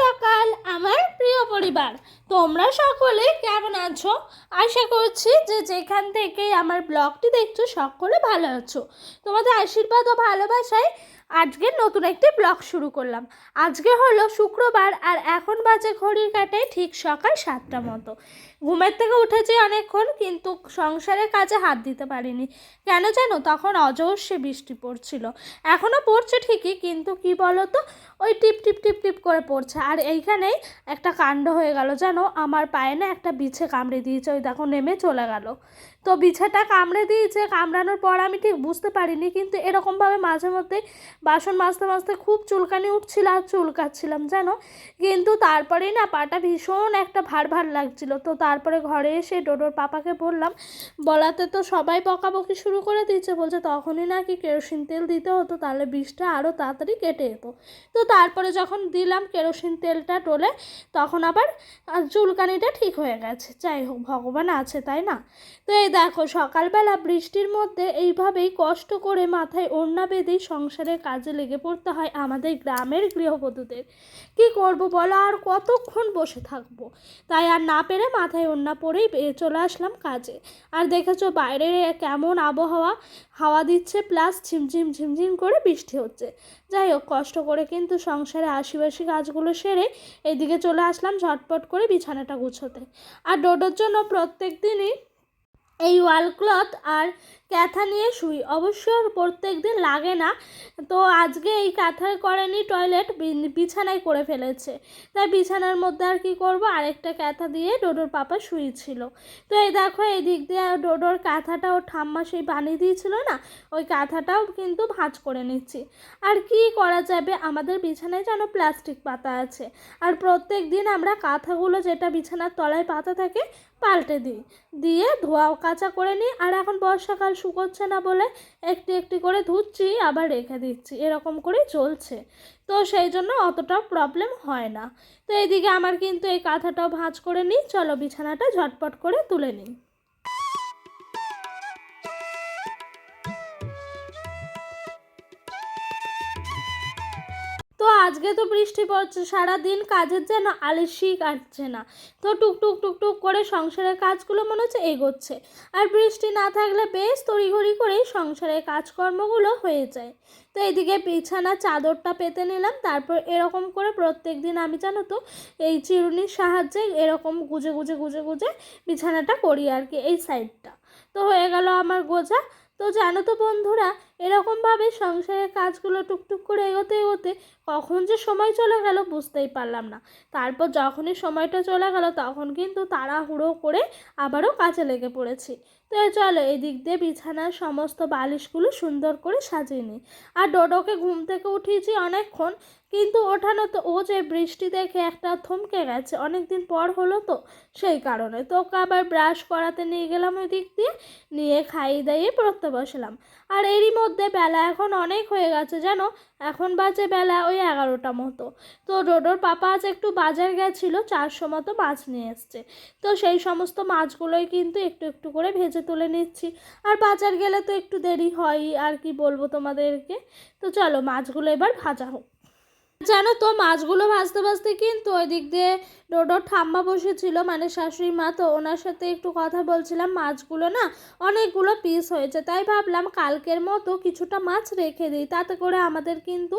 সকাল, আমার প্রিয় পরিবার। তোমরা সকলে কেমন আছো? আশা করছি যে যেখান থেকে আমার ব্লগটি দেখছ, সকলে ভালো আছো। তোমাদের আশীর্বাদ ও ভালোবাসায় আজকে নতুন একটি ব্লগ শুরু করলাম। আজকে হলো শুক্রবার আর এখন বাজে ঘড়ির কাটায় ঠিক সকাল সাতটা মতো। ঘুমের থেকে উঠেছি অনেকক্ষণ, কিন্তু সংসারের কাজে হাত দিতে পারিনি। কেন জানো? তখন অজস্রে বৃষ্টি পড়ছিল। এখনও পড়ছে ঠিকই, কিন্তু কি বলো তো ওই টিপ টিপ টিপ টিপ করে পড়ছে। আর এইখানেই একটা কাণ্ড হয়ে গেল, জানো? আমার পায়ে না একটা বিছে কামড়ে দিয়েছে, ওই দেখো, নেমে চলে গেল। তো বিছাটা কামড়ে দিয়েছে, কামড়ানোর পর আমি ঠিক বুঝতে পারিনি, কিন্তু এরকমভাবে মাঝে মধ্যে বাসন মাজতে মাজতে খুব চুলকানি উঠছিল আর চুলকাচ্ছিলাম, জানো? কিন্তু তারপরেই না পাটা ভীষণ একটা ভার ভার লাগছিল। তো তারপরে ঘরে এসে ডোডোর পাপাকে বললাম, বলাতে তো সবাই বকাবকি শুরু করে দিয়েছে। বলছে, তখনই নাকি কেরোসিন তেল দিতে হতো, তাহলে বিষটা আরও তাড়াতাড়ি কেটে যেত। তো তারপরে যখন দিলাম কেরোসিন তেলটা টোলে তখন আবার চুলকানিটা ঠিক হয়ে গেছে। যাই হোক, ভগবান আছে, তাই না? তো এই দেখো, সকালবেলা বৃষ্টির মধ্যে এইভাবেই কষ্ট করে মাথায় ওড়না বেঁধেই সংসারের কাজে লেগে পড়তে হয় আমাদের গ্রামের গৃহবধূদের। কি করব বলো? আর কতক্ষণ বসে থাকব? তাই আর না পেরে মাথায় ওড়না পরেই চলে আসলাম কাজে। আর দেখেছ বাইরে কেমন আবহাওয়া? হাওয়া দিচ্ছে প্লাস ঝিমঝিম ঝিমঝিম করে বৃষ্টি হচ্ছে। যাই হোক, কষ্ট করে কিন্তু সংসারে আশিবাসি কাজগুলো সেরে এদিকে চলে আসলাম ঝটপট করে বিছানাটা গুছোতে। আর ডোডোর জন্য প্রত্যেক দিনই এই ওয়াল ক্লথ আর ক্যাথা নিয়ে শুই। অবশ্য প্রত্যেক দিন লাগে না। তো আজকে এই কাঁথার করেনি টয়লেট বিছানায় করে ফেলেছে। তাই বিছানার মধ্যে আর কি করব? আরেকটা ক্যাথা দিয়ে ডোডোর পাপা শুয়েছিল তো এই দেখো, এই দিক দিয়ে ডোডোর কাঁথাটা ঠাম্মা সেই বানিয়ে দিয়েছিল না, ওই কাঁথাটাও কিন্তু ভাঁজ করে নিচ্ছি। আর কি করা যাবে? আমাদের বিছানায় যেন প্লাস্টিক পাতা আছে। আর প্রত্যেক দিন আমরা কাঁথাগুলো যেটা বিছানার তলায় পাতা থাকে পাল্টে দিই। দিয়ে ধোয়া কাঁচা করে নিই। আর এখন বর্ষাকাল শুকোচ্ছে না বলে একটি একটি করে ধুচ্ছি, আবার রেখে দিচ্ছি। এরকম করে চলছে। তো সেই জন্য অতটাও প্রবলেম হয় না। তো এইদিকে আমার কিন্তু এই কাঁথাটাও ভাঁজ করে নিই। চলো বিছানাটা ঝটপট করে তুলে নিই। আজকে তো বৃষ্টি পড়ছে, সারাদিন কাজের যেন আলসি কাটছে না। তো টুকটুক টুকটুক করে সংসারের কাজগুলো মনে হচ্ছে এগোচ্ছে। আর বৃষ্টি না থাকলে বেশ তড়িঘড়ি করেই সংসারের কাজকর্মগুলো হয়ে যায়। তো এদিকে বিছানা চাদরটা পেতে নিলাম, তারপর এরকম করে প্রত্যেক দিন আমি জানো তো এই চিরুনির সাহায্যে এরকম গুজে গুজে গুজে গুজে বিছানাটা করি আর কি এই সাইডটা। তো হয়ে গেল আমার গোজা। তো জানো তো বন্ধুরা এরকমভাবে সংসারের কাজগুলো টুকটুক করে এগোতে এগোতে কখন যে সময় চলে গেল বুঝতেই পারলাম না। তারপর যখনই সময়টা চলে গেল তখন কিন্তু তাড়াহুড়ো করে আবারও কাজে লেগে পড়েছি। তো চলো এই দিক দিয়ে বিছানার সমস্ত বালিশগুলো সুন্দর করে সাজিয়ে নিই। আর ডোডোকে ঘুম থেকে উঠিয়েছি অনেকক্ষণ, কিন্তু ওঠানো তো, ও যে বৃষ্টি দেখে একটা থমকে গেছে অনেক দিন পর হলো তো সেই কারণে। তো ওকে আবার ব্রাশ করাতে নিয়ে গেলাম ওই দিক দিয়ে, নিয়ে খাইয়ে দাইয়ে পড়তে বসলাম। আর এরই মধ্যে বেলা এখন অনেক হয়ে গেছে যেন এখন বাজে বেলা ওই এগারোটা মতো। তো ডোডোর পাপা আজ একটু বাজার গেছিল, চারশো মতো মাছ নিয়ে এসছে। তো সেই সমস্ত মাছগুলোই কিন্তু একটু একটু করে ভেজে তুলে নিচ্ছি। আর বাজার গেলে তো একটু দেরি হয় আর কি বলব তোমাদেরকে? তো চলো মাছগুলো এবার ভাজা হোক। জানো তো, মাছগুলো ভাজতে ভাজতে কিন্তু ওই দিক দিয়ে ডোডোর ঠাম্মা বসেছিল মানে শাশুড়ি মা, তো ওনার সাথে একটু কথা বলছিলাম। মাছগুলো না অনেকগুলো পিস হয়েছে, তাই ভাবলাম কালকের মতো কিছুটা মাছ রেখে দিই, তাতে করে আমাদের কিন্তু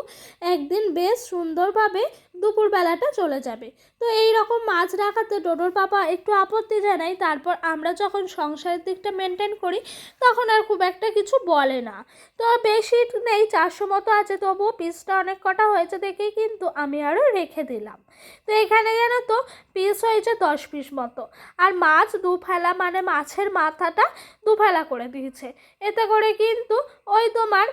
একদিন বেশ সুন্দরভাবে দুপুরবেলাটা চলে যাবে। তো এই রকম মাছ রাখাতে ডোডোর পাপা একটু আপত্তি জানাই তারপর আমরা যখন সংসারের দিকটা মেনটেন করি, তখন আর খুব একটা কিছু বলে না। তো বেশি নেই, চারশো মতো আছে, তবুও পিসটা অনেক কটা হয়েছে দেখেই কিন্তু আমি আরও রেখে দিলাম। তো এখানে জানো তো পিস হয়েছে দশ পিস মতো। আর মাছ দু ফেলা মানে মাছের মাথাটা দু ফেলা করে দিয়েছে। এতে করে কিন্তু ওই তোমার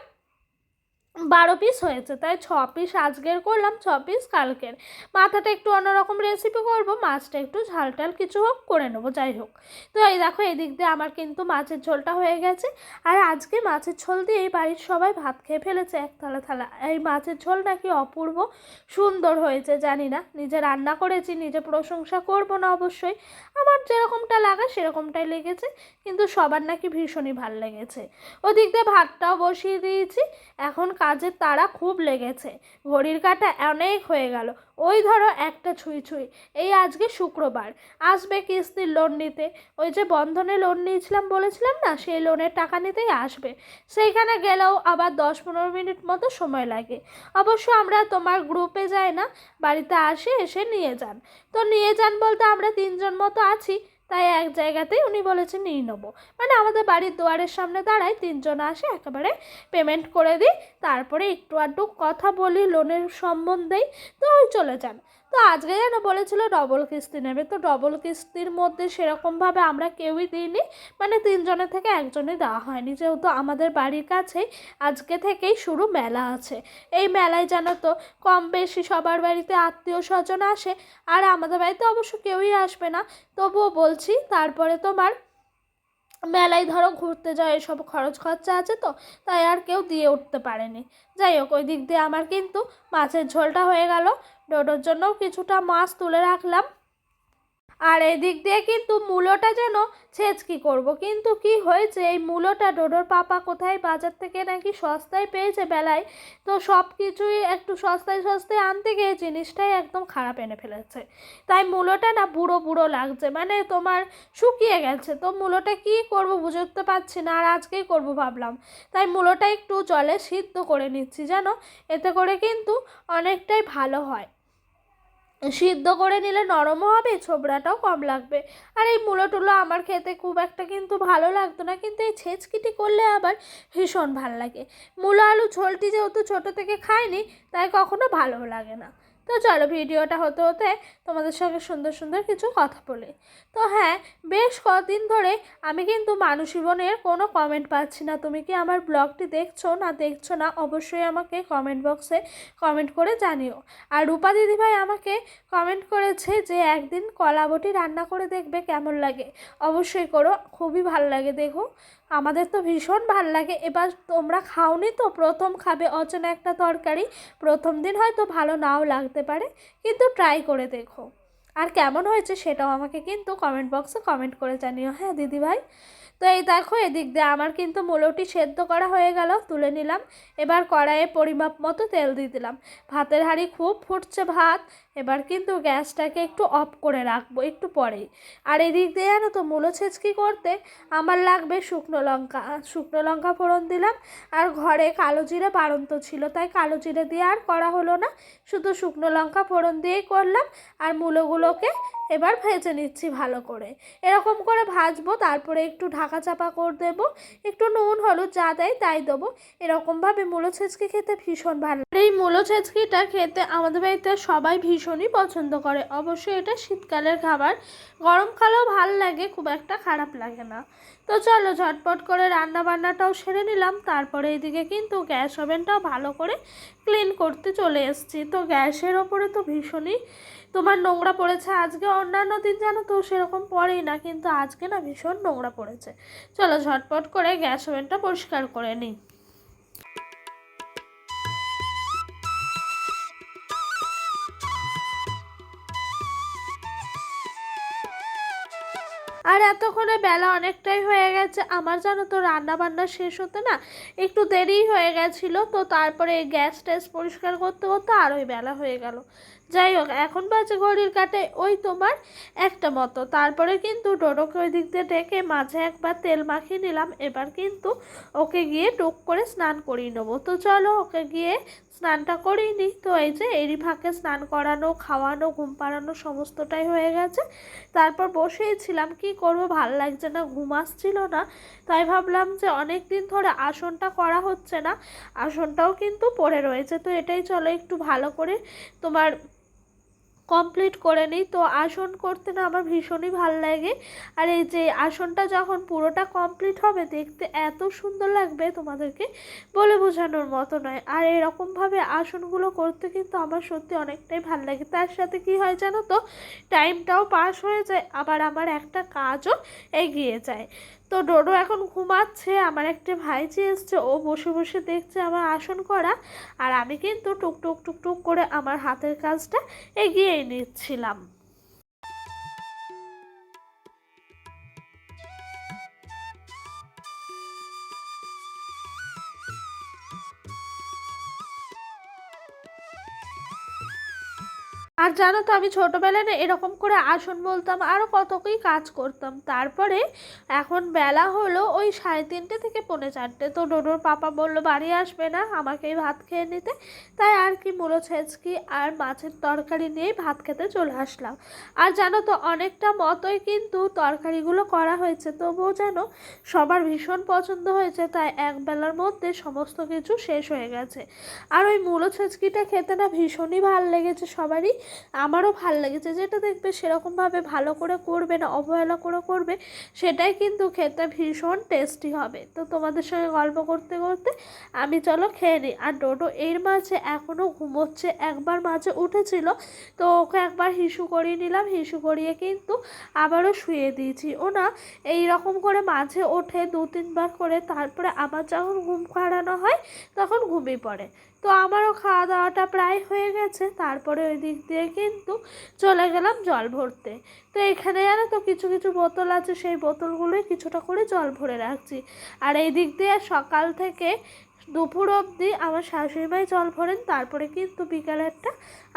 বারো পিস হয়েছে, তাই ছ পিস আজকের করলাম, ছ পিস কালকের। মাথাটা একটু অন্যরকম রেসিপি করব, মাছটা একটু ঝাল টাল কিছু হোক করে নেব, যাই হোক। তো এই দেখো এই দিক দিয়ে আমার কিন্তু মাছের ঝোলটা হয়ে গেছে। আর আজকে মাছের ঝোল দিয়ে এই বাড়ির সবাই ভাত খেয়ে ফেলেছে, এক থালা থালা। এই মাছের ঝোল নাকি অপূর্ব, সুন্দর হয়েছে, জানি না। নিজে রান্না করেছি, নিজে প্রশংসা করব না অবশ্যই। আমার যেরকমটা লাগা, সেরকমটাই লেগেছে। কিন্তু সবার নাকি ভীষণই ভালো লেগেছে। ওদিক দিয়ে ভাতটাও বসিয়ে দিয়েছি। এখন কাজের তারা খুব লেগেছে। ঘড়ির কাটা অনেক হয়ে গেল। ওই ধরো একটা ছুঁই ছুঁই। এই আজকে শুক্রবার। আসবে কিস্তির লোন নিতে। ওই যে বন্ধনে লোন নিয়েছিলাম বলেছিলাম না? সেই লোনের টাকা নিতেই আসবে। সেইখানে গেলেও আবার দশ পনেরো মিনিট মতো সময় লাগে। অবশ্য আমরা তোমার গ্রুপে যাই না, বাড়িতে আসে এসে নিয়ে যান। তো নিয়ে যান বলতে আমরা তিনজন মতো আছি। তাই এক জায়গাতেই উনি বলেছেন, নিয়ে নেব। মানে আমাদের বাড়ির দুয়ারের সামনে দাঁড়ায় তিনজন আসে, একেবারে পেমেন্ট করে দিই, তারপরে একটু আধটু কথা বলি লোনের সম্বন্ধেই, তো ওই চলে যান। তো আজকে যেন বলেছিল ডবল কিস্তি নেবে। তো ডবল কিস্তির মধ্যে সেরকমভাবে আমরা কেউই দিইনি মানে তিনজনের থেকে একজনই দেওয়া হয়নি। যেহেতু আমাদের বাড়ির কাছেই আজকে থেকেই শুরু মেলা আছে। এই মেলায় জানো তো, কম বেশি সবার বাড়িতে আত্মীয় স্বজন আসে, আর আমাদের বাড়িতে অবশ্য কেউই আসবে না। তবুও বলছি, তারপরে তোমার মেলায় ধরো ঘুরতে যাওয়া এসব খরচ খরচা আছে তো, তাই আর কেউ দিয়ে উঠতে পারেনি। যাই হোক ওই দিক দিয়ে আমার কিন্তু মাছের ঝোলটা হয়ে গেল। ডোডোর জন্যও কিছুটা মাছ তুলে রাখলাম। আর এদিক দিয়ে কিন্তু মূলোটা যেন ছেচকি করব। কিন্তু কি হয়েছে? এই মূলোটা ডোডোর পাপা কোথায়? বাজার থেকে নাকি সস্তায় পেয়েছে বেলায়। তো সব কিছুই একটু সস্তায় সস্তায় আনতে গিয়ে জিনিসটাই একদম খারাপ এনে ফেলেছে। তাই মূলোটা না বুড়ো বুড়ো লাগছে। মানে তোমার শুকিয়ে গেছে। তো মূলোটা কি করব বুঝতে পারছি না। আর আজকেই করব ভাবলাম। তাই মূলোটা একটু জলে সিদ্ধ করে নিচ্ছি জানো? এতে করে কিন্তু অনেকটাই ভালো হয়। সিদ্ধ করে নিলে নরমও হবে, ছোবড়াটাও কম লাগবে। আর এই মূলো টুলো আমার খেতে খুব একটা কিন্তু ভালো লাগতো না, কিন্তু এই ছেঁচকিটি করলে আবার ভীষণ ভালো লাগে। মূলো আলু ঝোলটি যেহেতু ছোটো থেকে খাইনি, তাই কখনো ভালো লাগে না। তো চলো ভিডিওটা হতে হতে তোমাদের সঙ্গে সুন্দর সুন্দর কিছু কথা বলি। তো হ্যাঁ বেশ কদিন ধরে আমি কিন্তু মানুষ জীবনের কোনো কমেন্ট পাচ্ছি না। তুমি কি আমার ব্লগটি দেখছ না দেখছ না অবশ্যই আমাকে কমেন্ট বক্সে কমেন্ট করে জানিও। আর রূপা দিদিভাই আমাকে কমেন্ট করেছে যে একদিন কলাবটি রান্না করে দেখবে কেমন লাগে। অবশ্যই করো, খুবই ভালো লাগে, দেখো। আমাদের তো ভীষণ ভালো লাগে। এবার তোমরা খাওনি তো? প্রথম খাবে অচেনা একটা তরকারি, প্রথম দিন হয়তো ভালো নাও লাগতে পারে, কিন্তু ট্রাই করে দেখো। আর কেমন হয়েছে সেটাও আমাকে কিন্তু কমেন্ট বক্সে কমেন্ট করে জানিও হ্যাঁ দিদিভাই? তো এই দেখো, এদিক দিয়ে আমার কিন্তু মূলোটি সেদ্ধ করা হয়ে গেল, তুলে নিলাম। এবার কড়াইয়ে পরিমাপ মতো তেল দিয়ে দিলাম। ভাতের হাঁড়ি খুব ফুটছে ভাত এবার কিন্তু গ্যাসটাকে একটু অফ করে রাখব একটু পরেই। আর এদিক দিয়ে জানো তো, মূলো ছেঁচকি করতে আমার লাগবে শুকনো লঙ্কা। শুকনো লঙ্কা ফোড়ন দিলাম আর ঘরে কালো জিরে বাড়ন্ত ছিল, তাই কালো জিরে দিয়ে আর করা হলো না। শুধু শুকনো লঙ্কা ফোড়ন দিয়েই করলাম আর মূলোগুলোকে এবার ভেজে নিচ্ছি ভালো করে। এরকম করে ভাজবো, তারপরে একটু ঢাকা চাপা করে দেবো, একটু নুন, হলুদ যা দেয় তাই দেবো। এরকমভাবে মূলো ছেঁচকি খেতে ভীষণ ভালো এই মূলো ছেঁচকিটা খেতে আমাদের বাড়িতে সবাই ভীষণই পছন্দ করে। অবশ্যই এটা শীতকালের খাবার। গরমকালেও ভালো লাগে, খুব একটা খারাপ লাগে না। তো চলো ঝটপট করে রান্না বান্নাটাও সেরে নিলাম। তারপরে এদিকে কিন্তু গ্যাস ওভেনটাও ভালো করে ক্লিন করতে চলে এসেছি। তো গ্যাসের ওপরে তো ভীষণই তোমার নোংরা পড়েছে, আজকে অন্যান্য দিন জানো তো সেরকম পড়েই না, কিন্তু আজকে না ভীষণ নোংরা পড়েছে। চলো ঝটপট করে গ্যাস ওভেনটা পরিষ্কার করে নিই। আর এতক্ষণে বেলা অনেকটাই হয়ে গেছে, আমার জানো তো রান্না বান্না শেষ হতে না একটু দেরি হয়ে গেছিল, তো তারপরে গ্যাস ট্যাস পরিষ্কার করতে করতে আরোই বেলা হয়ে গেল। যাই হোক এখন বাজে ঘড়ির কাটে ওই তোমার একটা মতো। তারপরে কিন্তু ডোডোকে ওই দিক দিয়ে ডেকে মাঝে একবার তেল মাখিয়ে নিলাম। এবার কিন্তু ওকে গিয়ে টুক করে স্নান করিয়ে নেব। তো চলো, ওকে গিয়ে স্নানটা করিয়ে নিই। তো এই যে এরই ফাঁকে স্নান করানো, খাওয়ানো, ঘুম পাড়ানো সমস্তটাই হয়ে গেছে। তারপর বসেই ছিলাম। কি করব? ভালো লাগছে না, ঘুম আসছিল না। তাই ভাবলাম যে অনেক দিন ধরে আসনটা করা হচ্ছে না। আসনটাও কিন্তু পড়ে রয়েছে। তো এটাই চলো একটু ভালো করে তোমার কমপ্লিট করে নিই। তো আসন করতে না আমার ভীষণই ভালো লাগে। আর এই যে আসনটা যখন পুরোটা কমপ্লিট হবে, দেখতে এত সুন্দর লাগবে তোমাদেরকে বলে বোঝানোর মতো নয়। আর এরকমভাবে আসনগুলো করতে কিন্তু আমার সত্যি অনেকটাই ভালো লাগে। তার সাথে কি হয় জানো তো? টাইমটাও পাস হয়ে যায়, আবার আমার একটা কাজও এগিয়ে যায়। তো ডোডো এখন ঘুমাচ্ছে। আমার একটা ভাইজি এসছে, ও বসে বসে দেখছে আমার আসন করা। আর আমি কিন্তু টুকটুক টুকটুক করে আমার হাতের কাজটা এগিয়ে নিচ্ছিলাম। আর জানো তো, আমি ছোটোবেলায় না এরকম করে আসন বলতাম আরও কতকেই কাজ করতাম। তারপরে এখন বেলা হলো, ওই সাড়ে তিনটে থেকে পৌনে চারটে। তো ডোডোর পাপা বলল, বাড়ি আসবে না, আমাকেই ভাত খেয়ে নিতে। তাই আর কি মুলো ছেঁচকি আর মাছের তরকারি নিয়েই ভাত খেতে চলে আসলাম। আর জানো তো, অনেকটা মতোই কিন্তু তরকারিগুলো করা হয়েছে। তবুও যেন সবার ভীষণ পছন্দ হয়েছে, তাই এক বেলার মধ্যে সমস্ত কিছু শেষ হয়ে গেছে। আর ওই মুলো ছেঁচকিটা খেতে না ভীষণই ভালো লেগেছে সবারই। আমারও ভালো লেগেছে যেটা দেখবে সেরকমভাবে ভালো করে করবে না, অবহেলা করে করবে, সেটাই কিন্তু খেতে ভীষণ টেস্টি হবে। তো তোমাদের সঙ্গে গল্প করতে করতে আমি চলো খেয়ে নিই। আর ডোডো এর মাঝে এখনও ঘুমোচ্ছে, একবার মাঝে উঠেছিল, তো ওকে একবার হিসু করিয়ে নিলাম, হিসু করিয়ে কিন্তু আবারও শুয়ে দিয়েছি। ও না এই রকম করে মাঝে ওঠে দু তিনবার করে, তারপরে আবার যখন ঘুম পাড়ানো হয়, তখন ঘুমিয়ে পড়ে। তো আমারও খাওয়া দাওয়াটা প্রায় হয়ে গেছে। তারপরে ওই দিক দিয়ে কিন্তু চলে গেলাম জল ভরতে। তো এখানে জানো তো কিছু কিছু বোতল আছে, সেই বোতলগুলোই কিছুটা করে জল ভরে রাখছি। আর এই দিক দিয়ে সকাল থেকে দুপুর অবধি আমার শাশুড়ি মাই জল ভরেন, তারপরে কিন্তু বিকালেরটা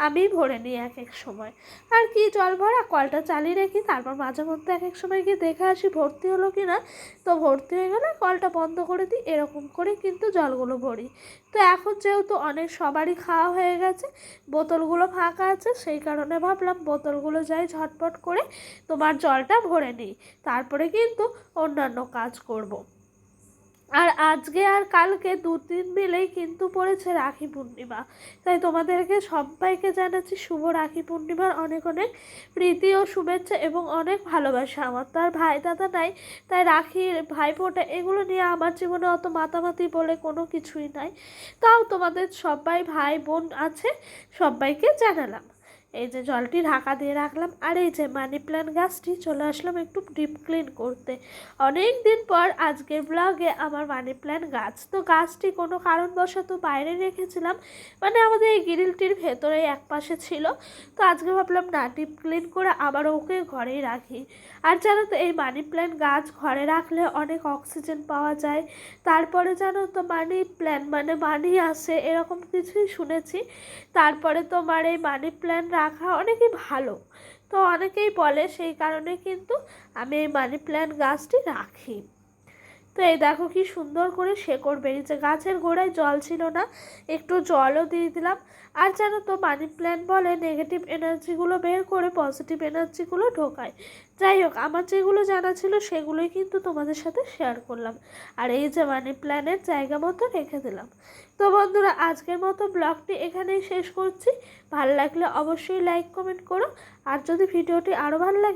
আমি ভরে নিই এক এক সময়। আর কি জল ভরা, কলটা চালিয়ে রাখি, তারপর মাঝে মধ্যে এক এক সময় গিয়ে দেখে আসি ভর্তি হলো কি না। তো ভর্তি হয়ে গেলে কলটা বন্ধ করে দিই, এরকম করে কিন্তু জলগুলো ভরি। তো এখন যেহেতু অনেক সবারই খাওয়া হয়ে গেছে, বোতলগুলো ফাঁকা আছে, সেই কারণে ভাবলাম বোতলগুলো যাই ঝটপট করে তোমার জলটা ভরে নিই। তারপরে কিন্তু অন্যান্য কাজ করব। আর আজকে আর কালকে দু তিন মিলেই কিন্তু পড়েছে রাখি পূর্ণিমা। তাই তোমাদেরকে সবাইকে জানাচ্ছি শুভ রাখি পূর্ণিমার অনেক অনেক প্রীতি ও শুভেচ্ছা এবং অনেক ভালোবাসা। আমার তো আর ভাই দাদা নাই, তাই রাখি, ভাইফোঁটা এগুলো নিয়ে আমার জীবনে অত মাতামাতি বলে কোনো কিছুই নাই। তাও তোমাদের সবাই ভাই বোন আছে, সবাইকে জানালাম। এই যে জলটি ঢাকা দিয়ে রাখলাম আর এই যে মানি প্ল্যান্ট গাছটি চলে আসলাম একটু ডিপ ক্লিন করতে। অনেক দিন পর আজকের ব্লগে আমার মানি প্ল্যান্ট গাছ। তো গাছটি কোনো কারণবশত বাইরে রেখেছিলাম মানে আমাদের এই গ্রিলটির ভেতরে এক পাশে ছিল। তো আজকে ভাবলাম, না ডিপ ক্লিন করে আবার ওকে ঘরেই রাখি। আর জানো তো, এই মানি প্ল্যান্ট গাছ ঘরে রাখলে অনেক অক্সিজেন পাওয়া যায়। তারপরে জানো তো মানি প্ল্যান্ট মানে মানি আসে এরকম কিছুই শুনেছি। তারপরে তোমার এই মানি প্ল্যান্ট রাখা অনেকই ভালো। তো অনেকেই বলে সেই কারণে কিন্তু আমি এই মানি প্ল্যান্ট গাছটি রাখি। তো এই দেখো কি সুন্দর করে শেকড় বেরিয়েছে। গাছের গোড়ায় জল ছিল না, একটু জলও দিয়ে দিলাম। আর জানো তো মানি প্ল্যান্ট বলে নেগেটিভ এনার্জিগুলো বের করে পজিটিভ এনার্জিগুলো ঢোকায়। যাই হোক, আমার যেগুলো জানা ছিল সেগুলোই কিন্তু তোমাদের সাথে শেয়ার করলাম। আর এই যে মানি প্ল্যানের জায়গা মতো রেখে দিলাম। তো বন্ধুরা, আজকের মতো ব্লগটি এখানেই শেষ করছি। ভালো লাগলে অবশ্যই লাইক কমেন্ট করো। আর যদি ভিডিওটি আরও ভালো লাগে